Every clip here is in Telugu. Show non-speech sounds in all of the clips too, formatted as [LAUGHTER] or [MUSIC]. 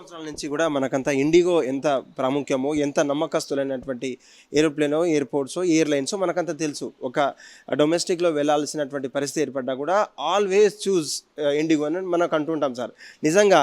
సంవత్సరాల నుంచి కూడా మనకంతా ఇండిగో ఎంత ప్రాముఖ్యమో ఎంత నమ్మకస్తులైనటువంటి ఏరోప్లేనో ఎయిర్పోర్ట్స్ ఎయిర్లైన్స్ మనకంతా తెలుసు. ఒక డొమెస్టిక్లో వెళ్ళాల్సినటువంటి పరిస్థితి ఏర్పడ్డా కూడా ఆల్వేస్ చూస్ ఇండిగో అని మనకు అంటుంటాం సార్. నిజంగా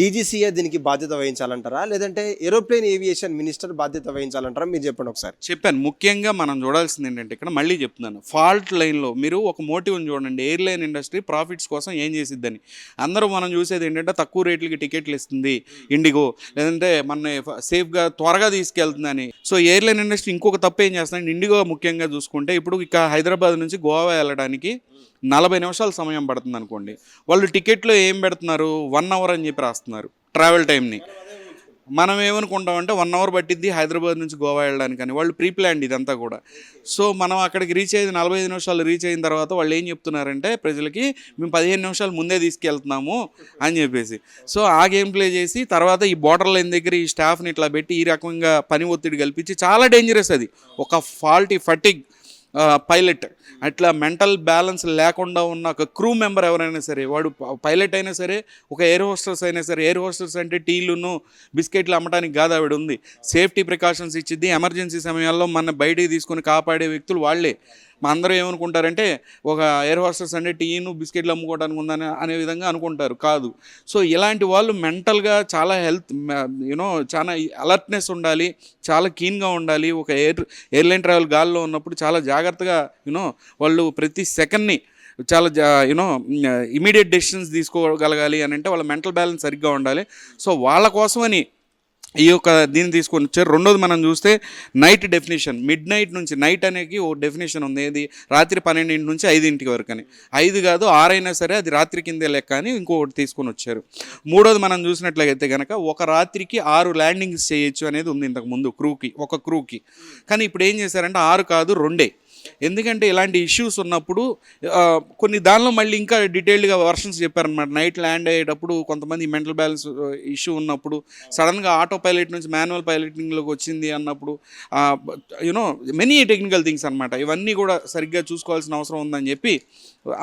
డీజీసీఏ దీనికి బాధ్యత వహించాలంటారా? లేదంటే ఏరోప్లేన్ ఏవియేషన్ మినిస్టర్ బాధ్యత వహించాలంటారా? మీరు చెప్పండి ఒకసారి. చెప్పాను. ముఖ్యంగా మనం చూడాల్సింది ఏంటంటే ఇక్కడ మళ్ళీ చెప్తున్నాను. ఫాల్ట్ లైన్లో మీరు ఒక మోటివ్ని చూడండి. ఎయిర్లైన్ ఇండస్ట్రీ ప్రాఫిట్స్ కోసం ఏం చేసిద్దని. అందరూ మనం చూసేది ఏంటంటే తక్కువ రేట్లకి టికెట్లు ఇస్తుంది. ఇండిగో లేదంటే మన సేఫ్గా త్వరగా తీసుకెళ్తుందని. సో ఎయిర్లైన్ ఇండస్ట్రీ ఇంకొక తప్పు ఏం చేస్తుందంటే ఇండిగో ముఖ్యంగా చూసుకుంటే ఇప్పుడు ఇక హైదరాబాద్ నుంచి గోవా వెళ్ళడానికి నలభై నిమిషాల సమయం పడుతుంది అనుకోండి వాళ్ళు టికెట్లో ఏం పెడుతున్నారు? వన్ అవర్ అని చెప్పి రాస్తున్నారు. ట్రావెల్ టైంని మనం ఏమనుకుంటామంటే వన్ అవర్ పట్టిద్ది హైదరాబాద్ నుంచి గోవా వెళ్ళడానికి అని. వాళ్ళు ప్రీ ప్లాన్డ్ ఇదంతా కూడా. సో మనం అక్కడికి రీచ్ అయ్యేది నలభై ఐదు నిమిషాలు రీచ్ అయిన తర్వాత వాళ్ళు ఏం చెప్తున్నారంటే ప్రజలకి మేము పదిహేను నిమిషాలు ముందే తీసుకెళ్తున్నాము అని చెప్పేసి. సో ఆ గేమ్ ప్లే చేసి తర్వాత ఈ బార్డర్ లైన్ దగ్గర ఈ స్టాఫ్ని ఇట్లా పెట్టి ఈ రకంగా పని ఒత్తిడి కల్పించి చాలా డేంజరస్ అది. ఒక ఫాల్టీ ఫటిక్ పైలట్ అట్లా మెంటల్ బ్యాలెన్స్ లేకుండా ఉన్న ఒక క్రూ మెంబర్ ఎవరైనా సరే వాడు పైలట్ అయినా సరే ఒక ఎయిర్ హోస్టర్స్ అయినా సరే ఎయిర్ హోస్టర్స్ అంటే టీలును బిస్కెట్లు అమ్మడానికి కాదు ఆవిడ ఉంది. Safety precautions ఇచ్చిద్ది. ఎమర్జెన్సీ సమయాల్లో మన బయటికి తీసుకొని కాపాడే వ్యక్తులు వాళ్ళే. మా అందరూ ఏమనుకుంటారంటే ఒక ఎయిర్ హోస్టర్స్ అంటే టీను బిస్కెట్లు అమ్ముకోవడానికి ఉందని అనే విధంగా అనుకుంటారు. కాదు. సో ఇలాంటి వాళ్ళు మెంటల్గా చాలా హెల్త్ యూనో చాలా అలర్ట్నెస్ ఉండాలి చాలా కీన్గా ఉండాలి. ఒక ఎయిర్ ఎయిర్లైన్ ట్రావెల్ గాల్లో ఉన్నప్పుడు చాలా జాగ్రత్తగా యూనో వాళ్ళు ప్రతి సెకండ్ని చాలా యూనో ఇమీడియట్ డెసిషన్స్ తీసుకోగలగాలి అని అంటే వాళ్ళ మెంటల్ బ్యాలెన్స్ సరిగ్గా ఉండాలి. సో వాళ్ళ కోసమని ఈ యొక్క దీన్ని తీసుకొని వచ్చారు. రెండోది మనం చూస్తే నైట్ డెఫినేషన్ మిడ్ నైట్ నుంచి నైట్ అనేది ఓ డెఫినేషన్ ఉంది. ఏది? రాత్రి పన్నెండింటి నుంచి ఐదింటికి వరకు అని. ఐదు కాదు ఆరైనా సరే అది రాత్రి కిందే లెక్క అని ఇంకొకటి తీసుకొని వచ్చారు. మూడోది మనం చూసినట్లయితే కనుక ఒక రాత్రికి ఆరు ల్యాండింగ్స్ చేయొచ్చు అనేది ఉంది ఇంతకు ముందు క్రూకి ఒక క్రూకి కానీ ఇప్పుడు ఏం చేశారంటే ఆరు కాదు రెండే. ఎందుకంటే ఇలాంటి ఇష్యూస్ ఉన్నప్పుడు కొన్ని దానిలో మళ్ళీ ఇంకా డీటెయిల్డ్గా వర్షన్స్ చెప్పారనమాట నైట్ ల్యాండ్ అయ్యేటప్పుడు కొంతమంది మెంటల్ బ్యాలెన్స్ ఇష్యూ ఉన్నప్పుడు సడన్గా ఆటో పైలట్ నుంచి మాన్యువల్ పైలటింగ్లోకి వచ్చింది అన్నప్పుడు యూనో మెనీ టెక్నికల్ థింగ్స్ అనమాట ఇవన్నీ కూడా సరిగ్గా చూసుకోవాల్సిన అవసరం ఉందని చెప్పి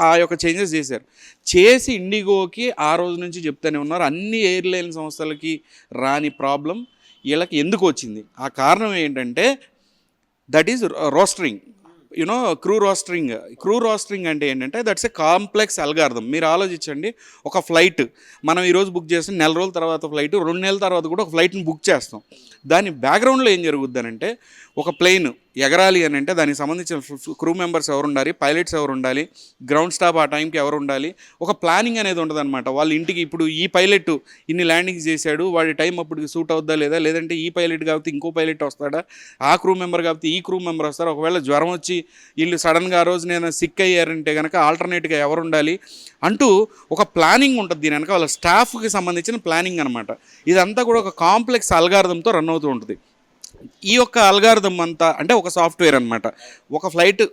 ఆ యొక్క చేంజెస్ చేశారు. చేసి ఇండిగోకి ఆ రోజు నుంచి చెప్తూనే ఉన్నారు. అన్ని ఎయిర్లైన్ సంస్థలకి రాని ప్రాబ్లం వీళ్ళకి ఎందుకు వచ్చింది? ఆ కారణం ఏంటంటే that is rostering you know crew rostering crew rostering అంటే ఏంటంటే దట్స్ ఏ కాంప్లెక్స్ అల్గార్థం మీరు ఆలోచించండి ఒక ఫ్లైట్ మనం ఈరోజు బుక్ చేస్తే నెల రోజుల తర్వాత ఫ్లైట్ రెండు నెలల తర్వాత కూడా ఒక ఫ్లైట్ని బుక్ చేస్తాం. దాని బ్యాక్గ్రౌండ్లో ఏం జరుగుద్ది అంటే ఒక ప్లెయిన్ ఎగరాలి అని అంటే దానికి సంబంధించిన క్రూ మెంబర్స్ ఎవరు ఉండాలి పైలట్స్ ఎవరు ఉండాలి గ్రౌండ్ స్టాఫ్ ఆ టైంకి ఎవరు ఉండాలి ఒక ప్లానింగ్ అనేది ఉంటుందన్నమాట. వాళ్ళ ఇంటికి ఇప్పుడు ఈ పైలట్ ఇన్ని ల్యాండింగ్స్ చేశాడు వాడి టైం అప్పటికి సూట్ అవుద్దా లేదా లేదంటే ఈ పైలట్ కాబట్టి ఇంకో పైలట్ వస్తాడా ఆ క్రూ మెంబర్ కాబట్టి ఈ క్రూ మెంబర్ వస్తారు ఒకవేళ జ్వరం వచ్చి వీళ్ళు సడన్గా ఆ రోజు నేను సిక్ అయ్యారంటే కనుక ఆల్టర్నేట్గా ఎవరు ఉండాలి అంటూ ఒక ప్లానింగ్ ఉంటుంది దీని వెనక వాళ్ళ స్టాఫ్కి సంబంధించిన ప్లానింగ్ అనమాట ఇదంతా కూడా ఒక కాంప్లెక్స్ అల్గార్థంతో రన్ అవుతూ ఉంటుంది. ఈ యొక్క అల్గార్థం అంతా అంటే ఒక సాఫ్ట్వేర్ అనమాట ఒక ఫ్లైట్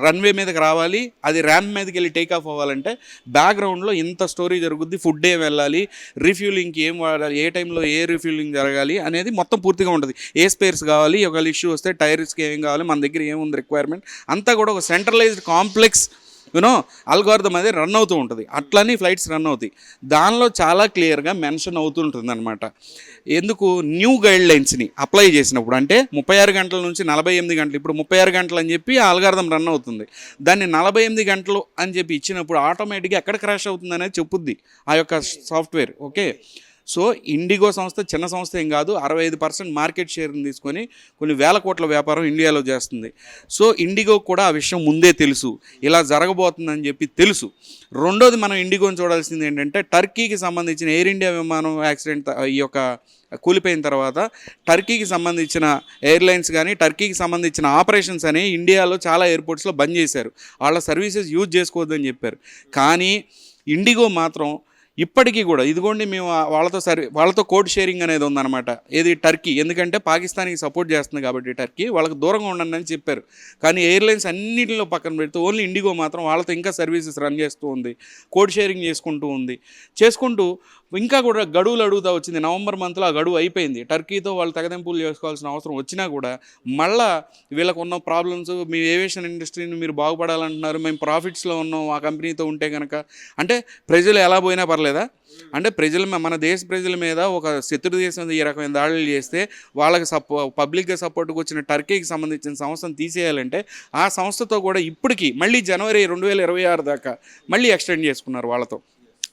రన్వే మీదకి రావాలి అది ర్యామ్ మీదకి వెళ్ళి టేక్ ఆఫ్ అవ్వాలంటే బ్యాక్గ్రౌండ్లో ఇంత స్టోరీ జరుగుద్ది ఫుడ్ ఏం వెళ్ళాలి రిఫ్యూలింగ్కి ఏం వాడాలి ఏ టైంలో ఏ రిఫ్యూలింగ్ జరగాలి అనేది మొత్తం పూర్తిగా ఉంటుంది. ఏ స్పేర్స్ కావాలి ఒకవేళ ఇష్యూ వస్తే టైర్స్కి ఏం కావాలి మన దగ్గర ఏముంది రిక్వైర్మెంట్ అంతా కూడా ఒక centralised complex you know algorithm అనేది రన్ అవుతూ ఉంటుంది. అట్లని ఫ్లైట్స్ రన్ అవుతాయి. దానిలో చాలా క్లియర్గా మెన్షన్ అవుతుంటుంది అనమాట ఎందుకు? న్యూ గైడ్ లైన్స్ని అప్లై చేసినప్పుడు అంటే ముప్పై ఆరు గంటల నుంచి నలభై ఎనిమిది గంటలు ఇప్పుడు ముప్పై ఆరు గంటలు అని చెప్పి అల్గార్థం రన్ అవుతుంది. దాన్ని నలభై ఎనిమిది గంటలు అని చెప్పి ఇచ్చినప్పుడు ఆటోమేటిక్గా ఎక్కడ క్రాష్ అవుతుంది అనేది చెప్పుద్ది ఆ యొక్క సాఫ్ట్వేర్ ఓకే సో ఇండిగో సంస్థ చిన్న సంస్థ ఏం కాదు అరవై ఐదు పర్సెంట్ మార్కెట్ షేర్ని తీసుకొని కొన్ని వేల కోట్ల వ్యాపారం ఇండియాలో చేస్తుంది. సో ఇండిగో కూడా ఆ విషయం ముందే తెలుసు. ఇలా జరగబోతుందని చెప్పి తెలుసు. రెండోది మనం ఇండిగోని చూడాల్సింది ఏంటంటే టర్కీకి సంబంధించిన ఎయిర్ ఇండియా విమానం యాక్సిడెంట్ ఈ యొక్క కూలిపోయిన తర్వాత టర్కీకి సంబంధించిన ఎయిర్లైన్స్ కానీ టర్కీకి సంబంధించిన ఆపరేషన్స్ అని ఇండియాలో చాలా ఎయిర్పోర్ట్స్లో బంద్ చేశారు. వాళ్ళ సర్వీసెస్ యూజ్ చేసుకోవద్దని చెప్పారు. కానీ ఇండిగో మాత్రం ఇప్పటికీ కూడా ఇదిగోండి మేము వాళ్ళతో సరి వాళ్ళతో కోడ్ షేరింగ్ అనేది ఉందన్నమాట. ఏది టర్కీ ఎందుకంటే పాకిస్తాన్కి సపోర్ట్ చేస్తుంది కాబట్టి టర్కీ వాళ్ళకి దూరంగా ఉండండి అని చెప్పారు. కానీ ఎయిర్లైన్స్ అన్నింటిలో పక్కన పెడితే ఓన్లీ ఇండిగో మాత్రం వాళ్ళతో ఇంకా సర్వీసెస్ రన్ చేస్తూ ఉంది కోడ్ షేరింగ్ చేసుకుంటూ ఉంది. చేసుకుంటూ ఇంకా కూడా గడువులు అడుగుతా వచ్చింది. నవంబర్ మంత్లో ఆ గడువు అయిపోయింది. టర్కీతో వాళ్ళు తెగదెంపులు చేసుకోవాల్సిన అవసరం వచ్చినా కూడా మళ్ళా వీళ్ళకు ఉన్న ప్రాబ్లమ్స్ మీ ఏవియేషన్ ఇండస్ట్రీని మీరు బాగుపడాలంటున్నారు మేము ప్రాఫిట్స్లో ఉన్నాం ఆ కంపెనీతో ఉంటే కనుక అంటే ప్రజలు ఎలా పోయినా పర్లేదా? అంటే ప్రజల మన దేశ ప్రజల మీద ఒక శత్రు దేశం ఈ రకమైన దాడులు చేస్తే వాళ్ళకి సపో పబ్లిక్గా సపోర్ట్కి వచ్చిన టర్కీకి సంబంధించిన సంస్థను తీసేయాలంటే ఆ సంస్థతో కూడా ఇప్పటికీ మళ్ళీ జనవరి రెండు వేల ఇరవై ఆరు దాకా మళ్ళీ ఎక్స్టెండ్ చేసుకున్నారు వాళ్ళతో.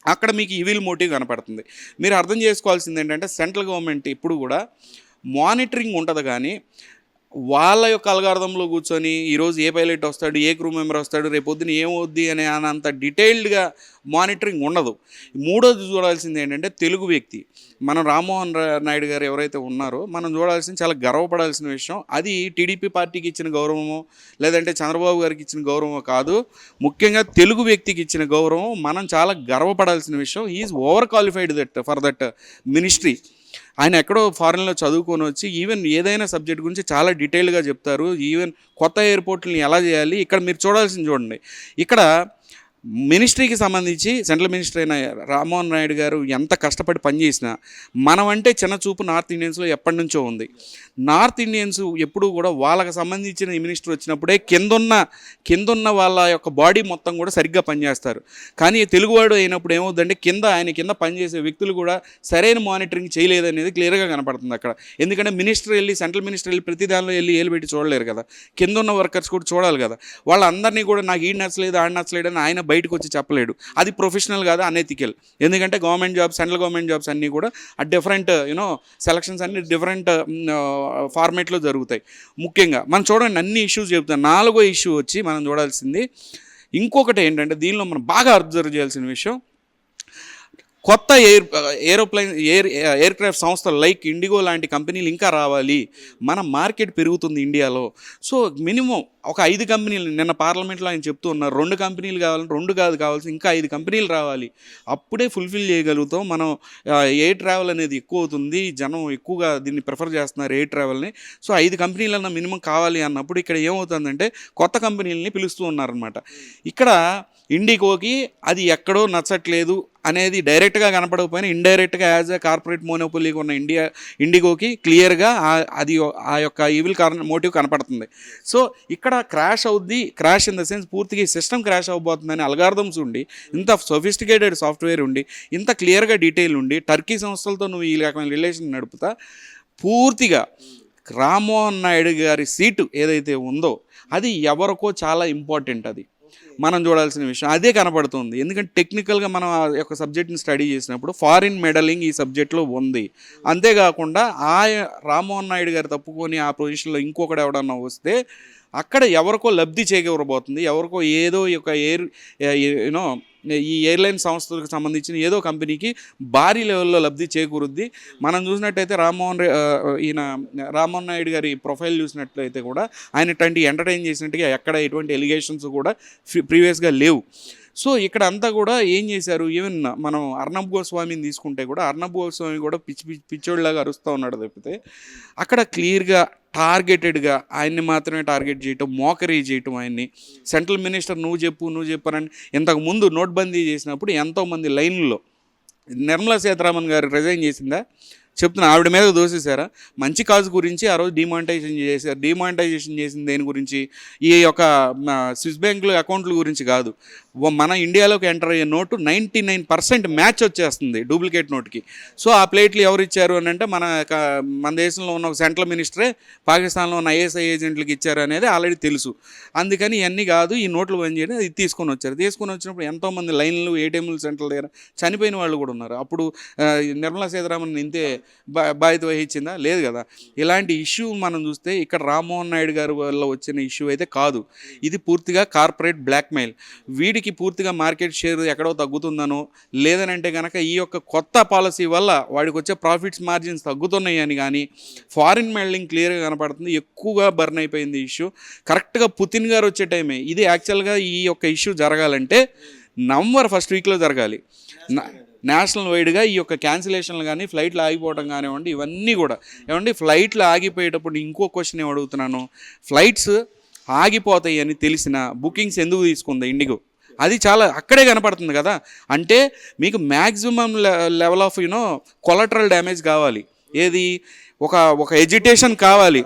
అక్కడ మీకు ఈవిల్ మోటివ్ కనపడుతుంది. మీరు అర్థం చేసుకోవాల్సింది ఏంటంటే సెంట్రల్ గవర్నమెంట్ ఇప్పుడు కూడా మానిటరింగ్ ఉంటుంది కానీ వాళ్ళ యొక్క అల్గార్థంలో కూర్చొని ఈరోజు ఏ పైలట్ వస్తాడు ఏ క్రూ మెంబర్ వస్తాడు రేపు ఏమవుద్ది అనే అంత డీటెయిల్డ్గా మానిటరింగ్ ఉండదు. మూడోది చూడాల్సింది ఏంటంటే తెలుగు వ్యక్తి. మనం రామ్మోహన్ నాయుడు గారు ఎవరైతే ఉన్నారో మనం చూడాల్సింది చాలా గర్వపడాల్సిన విషయం. అది టీడీపీ పార్టీకి ఇచ్చిన గౌరవమో లేదంటే చంద్రబాబు గారికి ఇచ్చిన గౌరవమో కాదు ముఖ్యంగా తెలుగు వ్యక్తికి ఇచ్చిన గౌరవం మనం చాలా గర్వపడాల్సిన విషయం. Is overqualified that for that ministry ఆయన ఎక్కడో ఫారెన్లో చదువుకొని వచ్చి ఈవెన్ ఏదైనా సబ్జెక్ట్ గురించి చాలా డీటెయిల్గా చెప్తారు. ఈవెన్ కొత్త ఎయిర్పోర్ట్ని ఎలా చేయాలి? ఇక్కడ మీరు చూడాల్సింది చూడండి. ఇక్కడ మినిస్ట్రీకి సంబంధించి సెంట్రల్ మినిస్టర్ అయిన రామ్మోహన్ నాయుడు గారు ఎంత కష్టపడి పనిచేసినా మనం అంటే చిన్న చూపు నార్త్ ఇండియన్స్లో ఎప్పటి నుంచో ఉంది. నార్త్ ఇండియన్స్ ఎప్పుడూ కూడా వాళ్ళకి సంబంధించిన మినిస్టర్ వచ్చినప్పుడే కిందున్న కిందున్న వాళ్ళ యొక్క బాడీ మొత్తం కూడా సరిగ్గా పనిచేస్తారు. కానీ తెలుగువాడు అయినప్పుడు ఏమవుతుందంటే కింద ఆయన కింద పనిచేసే వ్యక్తులు కూడా సరైన మానిటరింగ్ చేయలేదనేది క్లియర్గా కనపడుతుంది అక్కడ. ఎందుకంటే మినిస్టర్ వెళ్ళి సెంట్రల్ మినిస్టర్ వెళ్ళి ప్రతి దానిలో వెళ్ళి ఏలు పెట్టి చూడలేరు కదా. కింద ఉన్న వర్కర్స్ కూడా చూడాలి కదా. వాళ్ళందరినీ కూడా నాకు ఈ నచ్చలేదు ఆడ నచ్చలేదు అని ఆయన బయటకు వచ్చి చెప్పలేడు. అది ప్రొఫెషనల్ కాదు అనెథికల్ ఎందుకంటే government jobs central government jobs అన్నీ కూడా ఆ డిఫరెంట్ యూనో సెలక్షన్స్ అన్ని డిఫరెంట్ ఫార్మేట్లో mm, జరుగుతాయి. ముఖ్యంగా మనం చూడండి అన్ని ఇష్యూస్ చెప్తాం. నాలుగో ఇష్యూ వచ్చి మనం చూడాల్సింది ఇంకొకటి ఏంటంటే దీనిలో మనం బాగా అబ్జర్వ్ చేయాల్సిన విషయం కొత్త air aeroplane air aircraft సంస్థలు లైక్ ఇండిగో లాంటి కంపెనీలు ఇంకా రావాలి. మన మార్కెట్ పెరుగుతుంది ఇండియాలో. సో మినిమం ఒక ఐదు కంపెనీలు నిన్న పార్లమెంట్లో ఆయన చెప్తూ ఉన్నారు రెండు కంపెనీలు కావాలి రెండు కాదు కావాల్సి ఇంకా ఐదు కంపెనీలు రావాలి. అప్పుడే ఫుల్ఫిల్ చేయగలుగుతాం. మనం ఆ, ఎయిర్ ట్రావెల్ అనేది ఎక్కువ అవుతుంది. జనం ఎక్కువగా దీన్ని ప్రిఫర్ చేస్తున్నారు ఎయిర్ ట్రావెల్ని. సో ఐదు కంపెనీలన్నా మినిమం కావాలి అన్నప్పుడు ఇక్కడ ఏమవుతుందంటే కొత్త కంపెనీలని పిలుస్తూ ఉన్నారనమాట ఇక్కడ ఇండిగోకి అది ఎక్కడో నచ్చట్లేదు అనేది డైరెక్ట్గా కనపడకపోయినా ఇండైరెక్ట్గా యాజ్ ఎ కార్పొరేట్ మోనోపోలీగా ఉన్న ఇండియా ఇండిగోకి క్లియర్గా అది ఆ యొక్క ఈవిల్ కారణ మోటివ్ కనపడుతుంది. సో ఇక్కడ క్రాష్ అవుద్ది క్రాష్ ఇన్ ద సెన్స్ పూర్తిగా సిస్టమ్ క్రాష్ అవ్వబోతుందని అల్గార్థమ్స్ ఉండి ఇంత సొఫిస్టికేటెడ్ సాఫ్ట్వేర్ ఉండి ఇంత క్లియర్గా డీటెయిల్ ఉండి టర్కీ సంస్థలతో నువ్వు ఈ రకమైన రిలేషన్ నడుపుతా పూర్తిగా రామ్మోహన్ నాయుడు గారి సీటు ఏదైతే ఉందో అది ఎవరికో చాలా ఇంపార్టెంట్ అది. మనం చూడాల్సిన విషయం అదే కనపడుతుంది. ఎందుకంటే టెక్నికల్గా మనం ఆ యొక్క సబ్జెక్ట్ని స్టడీ చేసినప్పుడు ఫారిన్ మెడలింగ్ ఈ సబ్జెక్ట్లో ఉంది. అంతేకాకుండా ఆ రామ్మోహన్ నాయుడు గారు తప్పుకొని ఆ పొజిషన్లో ఇంకొకటి ఎవడన్నా వస్తే అక్కడ ఎవరికో లబ్ధి చేకూరబోతుంది ఎవరికో ఏదో ఒక ఎయిర్ యూనో ఈ ఎయిర్లైన్ సంస్థలకు సంబంధించిన ఏదో కంపెనీకి భారీ లెవెల్లో లబ్ధి చేకూరుద్ది. మనం చూసినట్టయితే రామ్మోహన్ ఈయన రామ్మోహన్ నాయుడు గారి ప్రొఫైల్ చూసినట్లయితే కూడా ఆయన ఇట్లాంటి ఎంటర్టైన్ చేసినట్టుగా ఎక్కడ ఎటువంటి ఎలిగేషన్స్ కూడా ప్రీవియస్గా లేవు. సో ఇక్కడ అంతా కూడా ఏం చేశారు? ఈవెన్ మనం అర్ణబ్ గోస్వామిని తీసుకుంటే కూడా అర్ణబ్ గోస్వామి కూడా పిచ్చి పిచ్చి పిచ్చోళ్ళలాగా అరుస్తూ ఉన్నాడు తప్పితే అక్కడ క్లియర్గా టార్గెటెడ్గా ఆయన్ని మాత్రమే టార్గెట్ చేయటం మోకరీ చేయటం ఆయన్ని. సెంట్రల్ మినిస్టర్ నువ్వు చెప్పు నువ్వు చెప్పారని ఇంతకుముందు నోట్బందీ చేసినప్పుడు ఎంతోమంది లైన్లో నిర్మలా సీతారామన్ గారు రిజైన్ చేసిందా? చెప్తున్నా ఆవిడ మీద దోసేశారా? మంచి కాజ్ గురించి ఆ రోజు డిమానిటైజేషన్ చేశారు. డిమానిటైజేషన్ చేసిన దేని గురించి? ఈ యొక్క స్విస్ బ్యాంకుల అకౌంట్ల గురించి కాదు. మన ఇండియాలోకి ఎంటర్ అయ్యే note ninety nine percent match వచ్చేస్తుంది డూప్లికేట్ నోట్కి. సో ఆ ప్లేట్లు ఎవరు ఇచ్చారు అని అంటే మన మన దేశంలో ఉన్న ఒక సెంట్రల్ మినిస్టరే పాకిస్తాన్లో ఉన్న ఐఎస్ఐ ఏజెంట్లకు ఇచ్చారు అనేది ఆల్రెడీ తెలుసు. అందుకని ఇవన్నీ కాదు ఈ నోట్లు బంద్ చేయడం ఇది తీసుకొని వచ్చారు. తీసుకొని వచ్చినప్పుడు ఎంతోమంది లైన్లు ఏటీఎంలు సెంటర్ల దగ్గర చనిపోయిన వాళ్ళు కూడా ఉన్నారు. అప్పుడు నిర్మలా సీతారామన్ ఇంతే బాధ్యత వహించిందా? లేదు కదా. ఇలాంటి ఇష్యూ మనం చూస్తే ఇక్కడ రామ్మోహన్ నాయుడు గారి వల్ల వచ్చిన ఇష్యూ అయితే కాదు. ఇది పూర్తిగా కార్పొరేట్ బ్లాక్మెయిల్. వీడికి పూర్తిగా మార్కెట్ షేర్ ఎక్కడో తగ్గుతుందనో లేదనంటే కనుక ఈ యొక్క కొత్త పాలసీ వల్ల వాడికి వచ్చే ప్రాఫిట్స్ మార్జిన్స్ తగ్గుతున్నాయని కానీ ఫారిన్ మెల్డింగ్ క్లియర్గా కనపడుతుంది. ఎక్కువగా బర్న్ అయిపోయింది ఇష్యూ. కరెక్ట్గా పుతిన్ గారు వచ్చే టైమే. ఇది యాక్చువల్గా ఈ యొక్క ఇష్యూ జరగాలంటే నవంబర్ ఫస్ట్ వీక్లో జరగాలి. నేషనల్ వైడ్గా ఈ యొక్క క్యాన్సిలేషన్లు కానీ ఫ్లైట్లు ఆగిపోవడం కానివ్వండి ఇవన్నీ కూడా. ఏమండి ఫ్లైట్లు ఆగిపోయేటప్పుడు ఇంకో క్వశ్చన్ ఏమి అడుగుతున్నాను? ఫ్లైట్స్ ఆగిపోతాయి అని తెలిసిన బుకింగ్స్ ఎందుకు తీసుకుంది ఇండిగో? అది చాలా అక్కడే కనపడుతుంది కదా. అంటే మీకు maximum level of you know collateral damage కావాలి. ఏది? ఒక ఒక ఎడ్యుటేషన్ కావాలి.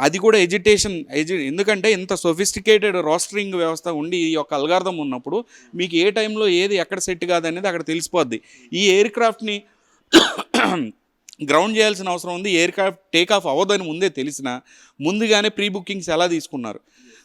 అది కూడా ఎడ్యుటేషన్ ఎడ్యు ఎందుకంటే ఇంత సొఫిస్టికేటెడ్ రోస్టరింగ్ వ్యవస్థ ఉండి ఈ యొక్క అల్గార్థం ఉన్నప్పుడు మీకు ఏ టైంలో ఏది ఎక్కడ సెట్ కాదనేది అక్కడ తెలిసిపోద్ది. ఈ ఎయిర్ క్రాఫ్ట్ని [COUGHS] గ్రౌండ్ చేయాల్సిన అవసరం ఉంది ఎయిర్ క్రాఫ్ట్ టేక్ ఆఫ్ అవ్వదని ముందే తెలిసిన ముందుగానే ప్రీ బుకింగ్స్ ఎలా తీసుకున్నారు?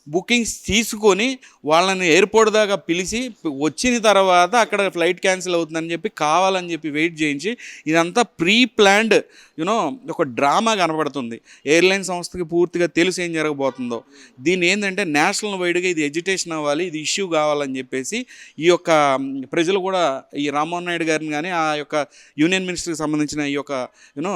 బుకింగ్స్ తీసుకొని వాళ్ళని ఎయిర్పోర్ట్ దాకా పిలిచి వచ్చిన తర్వాత అక్కడ ఫ్లైట్ క్యాన్సిల్ అవుతుందని చెప్పి కావాలని చెప్పి వెయిట్ చేయించి ఇదంతా ప్రీ ప్లాన్డ్ యూనో ఒక డ్రామా కనబడుతుంది ఎయిర్లైన్ సంస్థకి పూర్తిగా తెలుసు ఏం జరగబోతుందో. దీని ఏంటంటే నేషనల్ వైడ్గా ఇది ఎడ్యుటేషన్ అవ్వాలి ఇది ఇష్యూ కావాలని చెప్పేసి ఈ యొక్క ప్రజలు కూడా ఈ రామ్మోహన్ నాయుడు గారిని కానీ ఆ యొక్క యూనియన్ మినిస్టర్కి సంబంధించిన ఈ యొక్క యూనో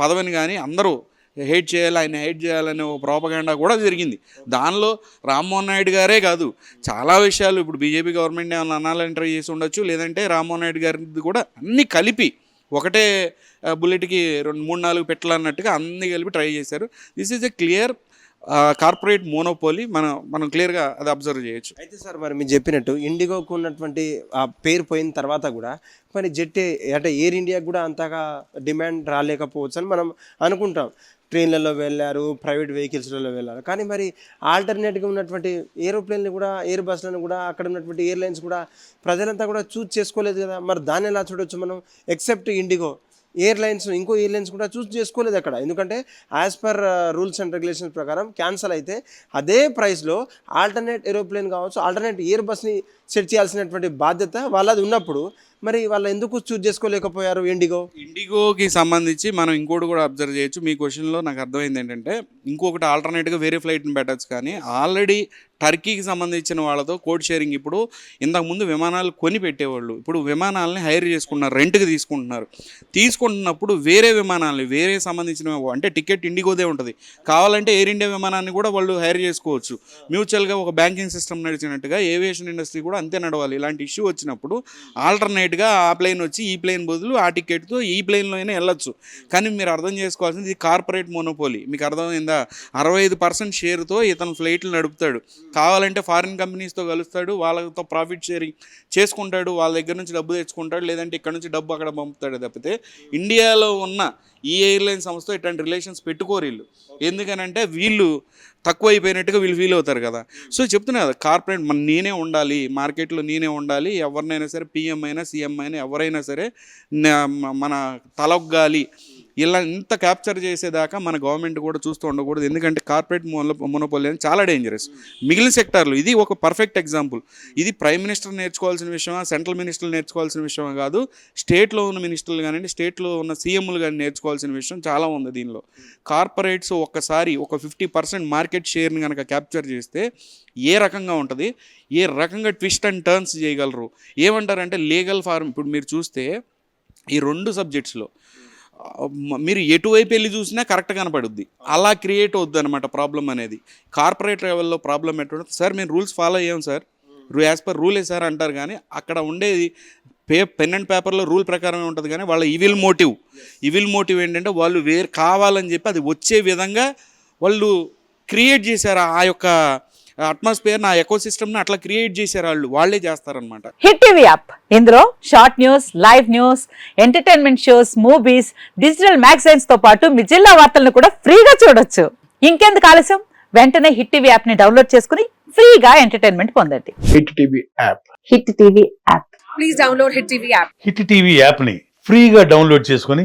పదవిని కానీ అందరూ హేట్ చేయాలి ఆయన హేట్ చేయాలనే ఒక ప్రోపగాండా కూడా జరిగింది. దానిలో రామ్మోహన్ నాయుడు గారే కాదు చాలా విషయాలు ఇప్పుడు బీజేపీ గవర్నమెంట్ ఏమైనా అనాలని ట్రై చేసి ఉండొచ్చు లేదంటే రామ్మోహన్ నాయుడు గారిది కూడా అన్నీ కలిపి ఒకటే బుల్లెట్కి రెండు మూడు నాలుగు పెట్టాలన్నట్టుగా అన్నీ కలిపి ట్రై చేశారు. This is a clear corporate monopoly మనం మనం క్లియర్గా అది అబ్జర్వ్ చేయొచ్చు. అయితే సార్ మరి మీరు చెప్పినట్టు ఇండిగోకు ఉన్నటువంటి ఆ పేరు పోయిన తర్వాత కూడా మరి జెట్ అంటే ఎయిర్ ఇండియాకి కూడా అంతగా డిమాండ్ రాలేకపోవచ్చు అని మనం అనుకుంటాం. ట్రైన్లలో వెళ్ళారు ప్రైవేట్ వెహికల్స్లలో వెళ్ళారు. కానీ మరి ఆల్టర్నేట్గా ఉన్నటువంటి ఏరోప్లేన్లు కూడా ఎయిర్ బస్లను కూడా అక్కడ ఉన్నటువంటి ఎయిర్లైన్స్ కూడా ప్రజలంతా కూడా చూజ్ చేసుకోలేదు కదా. మరి దాన్ని ఎలా చూడొచ్చు మనం? Except Indigo. ఎయిర్లైన్స్ ఇంకో ఎయిర్లైన్స్ కూడా చూస్ చేసుకోలేదు అక్కడ. ఎందుకంటే as per rules and regulations ప్రకారం క్యాన్సల్ అయితే అదే ప్రైస్లో ఆల్టర్నేట్ ఏరోప్లేన్ కావచ్చు ఆల్టర్నేట్ ఎయిర్ బస్ని సెట్ చేయాల్సినటువంటి బాధ్యత వాళ్ళది ఉన్నప్పుడు మరి వాళ్ళు ఎందుకు చూస్ చేసుకోలేకపోయారు ఇండిగో ఇండిగోకి సంబంధించి మనం ఇంకోటి కూడా అబ్జర్వ్ చేయొచ్చు. మీ క్వశ్చన్లో నాకు అర్థమైంది ఏంటంటే ఇంకొకటి ఆల్టర్నేట్గా వేరే ఫ్లైట్ని పెట్టచ్చు కానీ ఆల్రెడీ టర్కీకి సంబంధించిన వాళ్ళతో కోడ్ షేరింగ్ ఇప్పుడు ఇంతకుముందు విమానాలు కొని పెట్టేవాళ్ళు. ఇప్పుడు విమానాలని హైర్ చేసుకుంటున్నారు రెంట్కి తీసుకుంటున్నారు. తీసుకుంటున్నప్పుడు వేరే విమానాలని వేరే సంబంధించిన అంటే టికెట్ ఇండిగోదే ఉంటుంది. కావాలంటే ఎయిర్ ఇండియా విమానాన్ని కూడా వాళ్ళు హైర్ చేసుకోవచ్చు. మ్యూచువల్గా ఒక బ్యాంకింగ్ సిస్టమ్ నడిచినట్టుగా ఏవియేషన్ ఇండస్ట్రీ కూడా అంతే నడవాలి. ఇలాంటి ఇష్యూ వచ్చినప్పుడు ఆల్టర్నేట్గా ఆ ప్లేన్ వచ్చి ఈ ప్లేన్ బదులు ఆ టికెట్తో ఈ ప్లేన్లో అయినా వెళ్ళొచ్చు. కానీ మీరు అర్థం చేసుకోవాల్సింది ఇది కార్పొరేట్ మోనోపోలీ. మీకు అర్థమైందా? అరవై ఐదు పర్సెంట్ షేర్తో ఇతను ఫ్లైట్లు నడుపుతాడు. కావాలంటే ఫారిన్ కంపెనీస్తో కలుస్తాడు వాళ్ళతో ప్రాఫిట్ షేరింగ్ చేసుకుంటాడు వాళ్ళ దగ్గర నుంచి డబ్బు తెచ్చుకుంటాడు లేదంటే ఇక్కడ నుంచి డబ్బు అక్కడ పంపుతాడు తప్పితే ఇండియాలో ఉన్న ఈ ఎయిర్లైన్ సంస్థ ఇట్లాంటి రిలేషన్స్ పెట్టుకోరు వీళ్ళు. ఎందుకనంటే వీళ్ళు తక్కువ అయిపోయినట్టుగా వీళ్ళు ఫీల్ అవుతారు కదా. సో చెప్తున్నా కదా కార్పొరేట్ మన నేనే ఉండాలి మార్కెట్లో నేనే ఉండాలి ఎవరినైనా సరే పిఎం అయినా సీఎం అయినా ఎవరైనా సరే మన తలొగ్గాలి ఇలా ఇంత క్యాప్చర్ చేసేదాకా మన గవర్నమెంట్ కూడా చూస్తూ ఉండకూడదు. ఎందుకంటే కార్పొరేట్ మోనో అనేది అని చాలా డేంజరస్ మిగిలిన సెక్టార్లు ఇది ఒక పర్ఫెక్ట్ ఎగ్జాంపుల్ ఇది ప్రైమ్ మినిస్టర్ నేర్చుకోవాల్సిన విషయమా సెంట్రల్ మినిస్టర్లు నేర్చుకోవాల్సిన విషయమా కాదు స్టేట్లో ఉన్న మినిస్టర్లు కానివ్వండి స్టేట్లో ఉన్న సీఎంలు కానీ నేర్చుకోవాల్సిన విషయం చాలా ఉంది దీనిలో. కార్పొరేట్స్ ఒక్కసారి ఒక ఫిఫ్టీ పర్సెంట్ మార్కెట్ షేర్ని కనుక క్యాప్చర్ చేస్తే ఏ రకంగా ఉంటుంది? ఏ రకంగా ట్విస్ట్ అండ్ టర్న్స్ చేయగలరు? ఏమంటారంటే లీగల్ ఫార్మ్ ఇప్పుడు మీరు చూస్తే ఈ రెండు సబ్జెక్ట్స్లో మీరు ఎటువైపు వెళ్ళి చూసినా కరెక్ట్ కనపడుద్ది. అలా క్రియేట్ అవుద్ది అనమాట ప్రాబ్లం అనేది. కార్పొరేట్ లెవెల్లో ప్రాబ్లం ఎటువంటి సార్ మేము రూల్స్ ఫాలో అయ్యాం సార్. యాజ్ పర్ రూలే సార్ అంటారు కానీ అక్కడ ఉండేది పే పెన్ అండ్ పేపర్లో రూల్ ప్రకారమే ఉంటుంది కానీ వాళ్ళ ఇవిల్ మోటివ్. ఇవిల్ మోటివ్ ఏంటంటే వాళ్ళు వేరు కావాలని చెప్పి అది వచ్చే విధంగా వాళ్ళు క్రియేట్ చేశారు ఆ యొక్క అట్మాస్ఫియర్ నా ఎకో సిస్టమ్ని అట్లా క్రియేట్ చేశారు వాళ్ళు. వాళ్ళే చేస్తారనమాట హిట్ టీవీ యాప్ ఇందులో short news live news entertainment shows movies digital మ్యాగజైన్స్తో పాటు మీ జిల్లా వార్తలను కూడా ఫ్రీగా చూడొచ్చు. ఇంకెందుకు ఆలస్యం? వెంటనే హిట్ టీవీ యాప్ని డౌన్లోడ్ చేసుకుని ఫ్రీగా ఎంటర్టైన్మెంట్ పొందండి. Hit TV app Hit TV app please download Hit TV app. Hit TV యాప్ని ఫ్రీగా డౌన్లోడ్ చేసుకొని